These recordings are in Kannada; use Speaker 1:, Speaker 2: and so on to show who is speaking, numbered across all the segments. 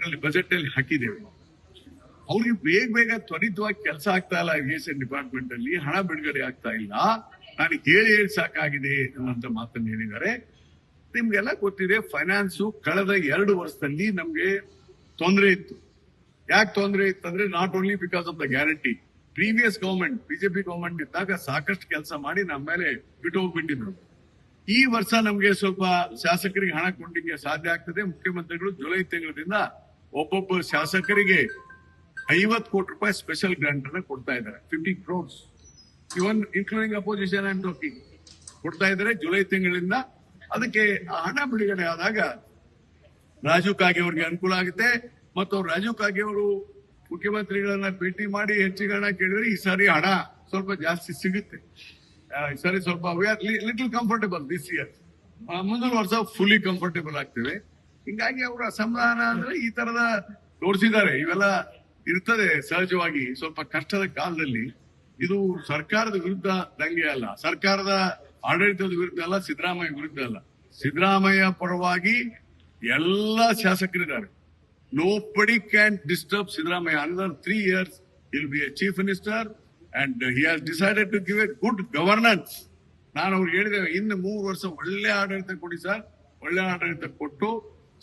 Speaker 1: ಇದರಲ್ಲಿ ಬಜೆಟ್ ಅಲ್ಲಿ ಹಾಕಿದ್ದೇವೆ. ಅವ್ರಿಗೆ ಬೇಗ ಬೇಗ ತ್ವರಿತವಾಗಿ ಕೆಲಸ ಆಗ್ತಾ ಇಲ್ಲ ಇರಿಗೇಷನ್ ಡಿಪಾರ್ಟ್ಮೆಂಟ್ ಅಲ್ಲಿ, ಹಣ ಬಿಡುಗಡೆ ಆಗ್ತಾ ಇಲ್ಲ, ನಾನು ಹೇಳಿ ಹೇಳಿ ಸಾಕಾಗಿದೆ ಅನ್ನೋಂತ ಮಾತನ್ನು ಹೇಳಿದ್ದಾರೆ. ನಿಮ್ಗೆಲ್ಲ ಗೊತ್ತಿದೆ ಫೈನಾನ್ಸ್ ಕಳೆದ ಎರಡು ವರ್ಷದಲ್ಲಿ ನಮ್ಗೆ ತೊಂದರೆ ಇತ್ತು. ಯಾಕೆ ತೊಂದರೆ ಇತ್ತಂದ್ರೆ not only because of the guarantee previous government BJP government ಇದ್ದಾಗ ಸಾಕಷ್ಟು ಕೆಲಸ ಮಾಡಿ ನಮ್ಮ ಮೇಲೆ ಬಿಟ್ಟು ಹೋಗ್ಬಿಟ್ಟಿದ್ರು ಈ ವರ್ಷ ನಮ್ಗೆ ಸ್ವಲ್ಪ ಶಾಸಕರಿಗೆ ಹಣ ಕೊಂಡಿಗೆ ಸಾಧ್ಯ ಆಗ್ತದೆ. ಮುಖ್ಯಮಂತ್ರಿಗಳು ಜುಲೈ ತಿಂಗಳಿಂದ ಒಬ್ಬೊಬ್ಬ ಶಾಸಕರಿಗೆ ಐವತ್ತು ಕೋಟಿ ರೂಪಾಯಿ ಸ್ಪೆಷಲ್ ಗ್ರಾಂಟ್ ಅನ್ನ ಕೊಡ್ತಾ ಇದ್ದಾರೆ. Fifty crores even including opposition and talking ಕೊಡ್ತಾ ಇದ್ದಾರೆ ಜುಲೈ ತಿಂಗಳಿಂದ. ಅದಕ್ಕೆ ಹಣ ಬಿಡುಗಡೆ ಆದಾಗ ರಾಜೀವ್ ಕಾಗೆ ಅವರಿಗೆ ಅನುಕೂಲ ಆಗುತ್ತೆ. ಮತ್ತು ರಾಜೀವ್ ಕಾಗೆ ಅವರು ಮುಖ್ಯಮಂತ್ರಿಗಳನ್ನ ಭೇಟಿ ಮಾಡಿ ಹೆಚ್ಚಿಗೆ ಹಣ ಕೇಳಿದ್ರೆ ಈ ಸಾರಿ ಹಣ ಸ್ವಲ್ಪ ಜಾಸ್ತಿ ಸಿಗುತ್ತೆ. ಈ ಸಾರಿ ಸ್ವಲ್ಪ ಲಿಟಲ್ ಕಂಫರ್ಟೇಬಲ್ ದಿಸ್ ಇಯರ್ ಮುಂದಿನ ವರ್ಷ ಫುಲ್ಲಿ ಕಂಫರ್ಟೇಬಲ್ ಆಗ್ತೇವೆ. ಹಿಂಗಾಗಿ ಅವರ ಅಸಮಾಧಾನ ಅಂದ್ರೆ ಈ ತರದ ತೋರಿಸಿದ್ದಾರೆ. ಇವೆಲ್ಲ ಇರ್ತದೆ ಸಹಜವಾಗಿ. ಸ್ವಲ್ಪ ಕಷ್ಟದ ಕಾಲದಲ್ಲಿ ಇದು ಸರ್ಕಾರದ ವಿರುದ್ಧ ದಂಗೆ ಅಲ್ಲ. ಸರ್ಕಾರದ ಆಡಳಿತದ ವಿರುದ್ಧ ಅಲ್ಲ, ಸಿದ್ದರಾಮಯ್ಯ ವಿರುದ್ಧ ಅಲ್ಲ. ಸಿದ್ದರಾಮಯ್ಯ ಪರವಾಗಿ ಎಲ್ಲ ಶಾಸಕರಿದ್ದಾರೆ. Nobody can disturb Siddaramaiah. Another three years will be a chief minister and he has decided to give a good governance ನಾನು ಅವ್ರಿಗೆ ಹೇಳಿದೆ ಇನ್ನು ಮೂರು ವರ್ಷ ಒಳ್ಳೆ ಆಡಳಿತ ಕೊಡಿ ಸರ್. ಒಳ್ಳೆ ಆಡಳಿತ ಕೊಟ್ಟು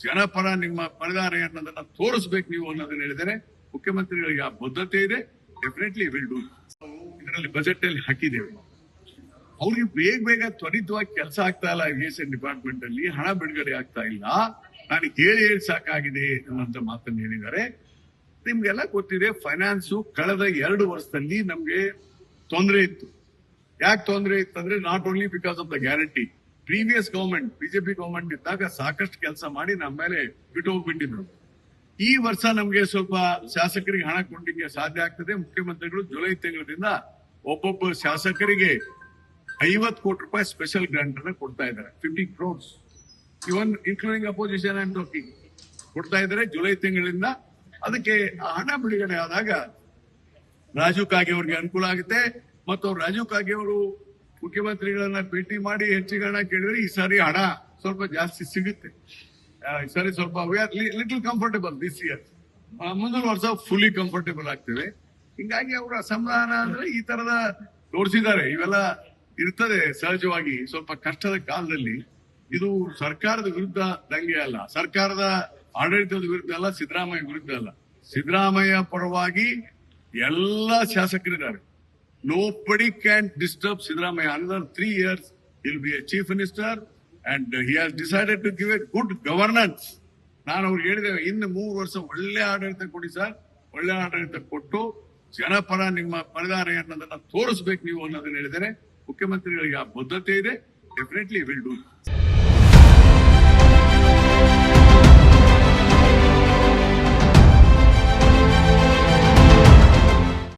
Speaker 1: ಜನಪರ ನಿಮ್ಮ ಪರದಾರೆ ಅನ್ನೋದನ್ನ ತೋರಿಸ್ಬೇಕು ನೀವು ಅನ್ನೋದನ್ನ ಹೇಳಿದರೆ ಮುಖ್ಯಮಂತ್ರಿಗಳಿಗೆ ಆ ಬದ್ಧತೆ ಇದೆ. ಡೆಫಿನೆಟ್ಲಿ ವಿಲ್ ಡೂ ಇದರಲ್ಲಿ ಬಜೆಟ್ ಅಲ್ಲಿ ಹಾಕಿದ್ದೇವೆ. ಅವ್ರಿಗೆ ಬೇಗ ಬೇಗ ತ್ವರಿತವಾಗಿ ಕೆಲಸ ಆಗ್ತಾ ಇಲ್ಲ ಇರಿಗೇಷನ್ ಡಿಪಾರ್ಟ್ಮೆಂಟ್ ಅಲ್ಲಿ, ಹಣ ಬಿಡುಗಡೆ ಆಗ್ತಾ ಇಲ್ಲ. ನಾನು ಹೇಳಿ ಹೇಳಿ ಸಾಕಾಗಿದೆ ಅನ್ನುವಂತ ಮಾತನ್ನು ಹೇಳಿದ್ದಾರೆ. ನಿಮ್ಗೆಲ್ಲ ಗೊತ್ತಿದೆ ಫೈನಾನ್ಸ್ ಕಳೆದ ಎರಡು ವರ್ಷದಲ್ಲಿ ನಮ್ಗೆ ತೊಂದರೆ ಇತ್ತು. ಯಾಕೆ ತೊಂದರೆ ಇತ್ತಂದ್ರೆ not only because of the guarantee previous government BJP government ಇದ್ದಾಗ ಸಾಕಷ್ಟು ಕೆಲಸ ಮಾಡಿ ನಮ್ಮ ಮೇಲೆ ಬಿಟ್ಟು ಹೋಗ್ಬಿಟ್ಟಿದ್ರು ಈ ವರ್ಷ ನಮಗೆ ಸ್ವಲ್ಪ ಶಾಸಕರಿಗೆ ಹಣ ಕೊಡ್ಲಿಕ್ಕೆ ಸಾಧ್ಯ ಆಗ್ತದೆ. ಮುಖ್ಯಮಂತ್ರಿಗಳು ಜುಲೈ ತಿಂಗಳಿಂದ ಒಬ್ಬೊಬ್ಬ ಶಾಸಕರಿಗೆ ಐವತ್ತು ಕೋಟಿ ರೂಪಾಯಿ ಸ್ಪೆಷಲ್ ಗ್ರಾಂಟ್ ಅನ್ನ ಕೊಡ್ತಾ ಇದ್ದಾರೆ. Fifty crores even including opposition and talking ಕೊಡ್ತಾ ಇದ್ದಾರೆ ಜುಲೈ ತಿಂಗಳಿಂದ. ಅದಕ್ಕೆ ಹಣ ಬಿಡುಗಡೆ ಆದಾಗ ರಾಜೀವ್ ಕಾಗೆ ಅವರಿಗೆ ಅನುಕೂಲ ಆಗುತ್ತೆ. ಮತ್ತು ರಾಜೀವ್ ಕಾಗೆ ಅವರು ಮುಖ್ಯಮಂತ್ರಿಗಳನ್ನ ಭೇಟಿ ಮಾಡಿ ಹೆಚ್ಚಿಗೆ ಹಣ ಕೇಳಿದ್ರೆ ಈ ಸಾರಿ ಹಣ ಸ್ವಲ್ಪ ಜಾಸ್ತಿ ಸಿಗುತ್ತೆ. ಈ ಸಾರಿ ಸ್ವಲ್ಪ ಲಿಟಲ್ ಕಂಫರ್ಟೇಬಲ್ ದಿಸ್ ಇಯರ್ ಮುಂದಿನ ವರ್ಷ ಫುಲ್ಲಿ ಕಂಫರ್ಟೇಬಲ್ ಆಗ್ತೇವೆ. ಹಿಂಗಾಗಿ ಅವರ ಅಸಮಾಧಾನ ಅಂದ್ರೆ ಈ ತರದ ತೋರಿಸಿದ್ದಾರೆ. ಇವೆಲ್ಲ ಇರ್ತದೆ ಸಹಜವಾಗಿ ಸ್ವಲ್ಪ ಕಷ್ಟದ ಕಾಲದಲ್ಲಿ. ಇದು ಸರ್ಕಾರದ ವಿರುದ್ಧ ದಂಗೆ ಅಲ್ಲ. ಸರ್ಕಾರದ ಆಡಳಿತದ ವಿರುದ್ಧ ಅಲ್ಲ, ಸಿದ್ದರಾಮಯ್ಯ ವಿರುದ್ಧ ಅಲ್ಲ. ಸಿದ್ದರಾಮಯ್ಯ ಪರವಾಗಿ ಎಲ್ಲ ಶಾಸಕರಿದ್ದಾರೆ. Nobody can disturb Siddaramaiah another three years will be a chief minister and he has decided to give a good governance ನಾನು ಅವ್ರಿಗೆ ಹೇಳಿದೆ ಇನ್ನು ಮೂರು ವರ್ಷ ಒಳ್ಳೆ ಆಡಳಿತ ಕೊಡಿ ಸರ್ ಒಳ್ಳೆ ಆಡಳಿತ ಕೊಟ್ಟು ಜನಪರ ನಿಮ್ಮ ಪರದಾರೆ ಅನ್ನೋದನ್ನ ತೋರಿಸ್ಬೇಕು ನೀವು ಅನ್ನೋದನ್ನ ಹೇಳಿದರೆ ಮುಖ್ಯಮಂತ್ರಿಗಳಿಗೆ ಆ ಬದ್ಧತೆ ಇದೆ ಡೆಫಿನೆಟ್ಲಿ ವಿಲ್ ಡೂ